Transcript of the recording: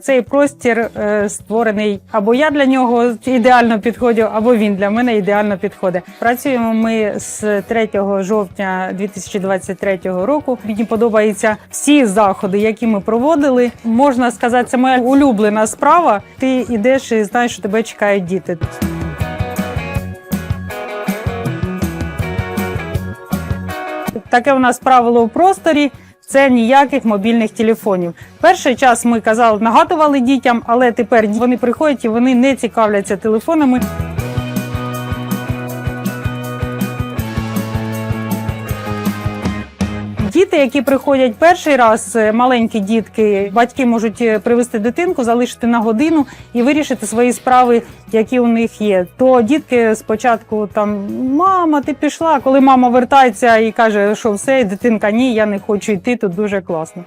Цей простір е, створений або я для нього ідеально підходжу, або він для мене ідеально підходить. Працюємо ми з 3 жовтня 2023 року. Мені подобаються всі заходи, які ми проводили. Можна сказати, це моя улюблена справа. Ти йдеш і знаєш, що тебе чекають діти. Таке у нас правило в просторі. Це ніяких мобільних телефонів. Перший час ми казали, нагадували дітям, але тепер вони приходять і вони не цікавляться телефонами. Діти, які приходять перший раз, е, маленькі дітки, батьки можуть е, привезти дитинку, залишити на годину і вирішити свої справи, які у них є. То дітки спочатку там мама, ти пішла. Коли мама вертається і каже, що все, дитинка ні, я не хочу йти, тут дуже класно.